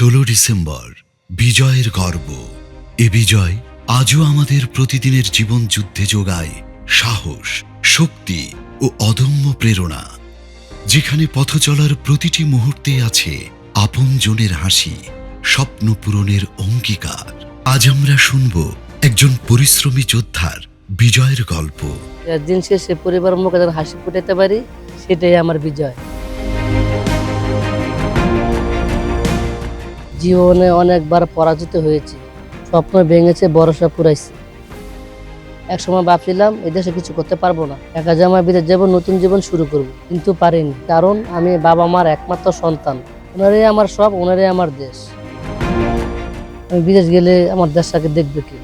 ষোলো ডিসেম্বর, বিজয়ের গর্ব। এ বিজয় আজও আমাদের প্রতিদিনের জীবন যুদ্ধে যোগায় সাহস, শক্তি ও অদম্য প্রেরণা। যেখানে পথ চলার প্রতিটি মুহূর্তে আছে আপনজনের হাসি, স্বপ্ন পূরণের অঙ্গীকার। আজ আমরা শুনব একজন পরিশ্রমী যোদ্ধার বিজয়ের গল্প। দিন শেষে পরিবার মুখে হাসি ফুটাতে পারি, সেটাই আমার বিজয়। জীবনে অনেকবার পরাজিত হয়েছে। স্বপ্ন ভেঙেছে, ভরসা পুরাইছে। এক সময় ভাবছিলাম এই দেশে কিছু করতে পারব না। একা জামা বিদেশ যাব, নতুন জীবন শুরু করব। কিন্তু পারিনি, কারণ আমি বাবা মার একমাত্র সন্তান। ওনারাই আমার সব, ওনারাই আমার দেশ। আমি বিদেশ গেলে আমার দেশটাকে দেখবে কি?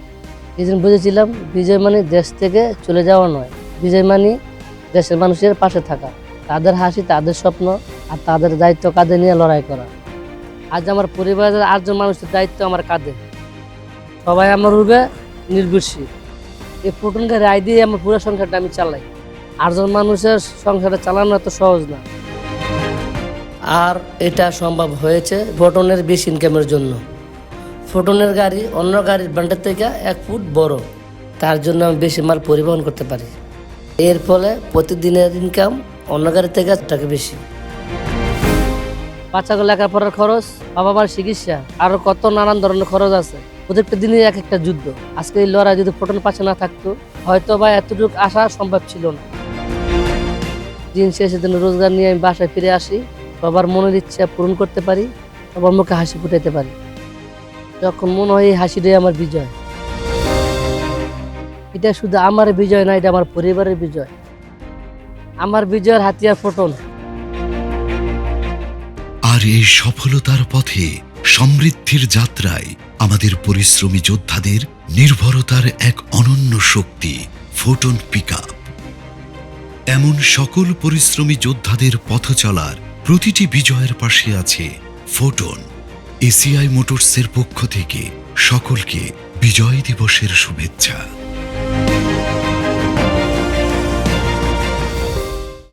এই জন্য বুঝেছিলাম, বিজয় মানে দেশ থেকে চলে যাওয়া নয়। বিজয় মানে দেশের মানুষের পাশে থাকা। তাদের হাসি, তাদের স্বপ্ন আর তাদের দায়িত্ব কাঁধে নিয়ে লড়াই করা। আজ আমার পরিবারের আটজন মানুষের দায়িত্ব আমার কাঁধে। সবাই আমার রূপে নির্ভরশীল। এই ফুটনকে রায় দিয়ে আমার পুরো সংসারটা আমি চালাই। আটজন মানুষের সংসারটা চালানো এত সহজ না। আর এটা সম্ভব হয়েছে ফোটনের বেশি ইনকামের জন্য। ফোটনের গাড়ি অন্য গাড়ির ব্র্যান্ডের থেকে এক ফুট বড়। তার জন্য আমি বেশি মাল পরিবহন করতে পারি। এর ফলে প্রতিদিনের ইনকাম অন্য গাড়ির থেকে টাকা বেশি। বাচ্চাগুলো লেখাপড়ার খরচ বাবা মার চিকিৎসা, আরও কত নানান ধরনের খরচ আছে। প্রত্যেকটা দিনই এক একটা যুদ্ধ। আজকে এই লড়াই যদি ফোটন পাশে না থাকতো হয়তো বা এতটুকু আসা সম্ভব ছিল না। দিন শেষে দিন রোজগার নিয়ে আমি বাসায় ফিরে আসি, বাবার মনের ইচ্ছা পূরণ করতে পারি সবার মুখে হাসি ফুটাইতে পারি। যখন মনে হয় এই হাসিটাই আমার বিজয়। এটা শুধু আমার বিজয় না, এটা আমার পরিবারের বিজয়। আমার বিজয়ের হাতিয়ার ফোটন। আর এই সফলতার পথে সমৃদ্ধির যাত্রায় আমাদের পরিশ্রমী যোদ্ধাদের নির্ভরতার এক অনন্য শক্তি ফোটন পিকআপ এমন সকল পরিশ্রমী যোদ্ধাদের পথ চলার প্রতিটি বিজয়ের পাশে আছে ফোটন এসিআই মোটরসের পক্ষ থেকে সকলকে বিজয় দিবসের শুভেচ্ছা।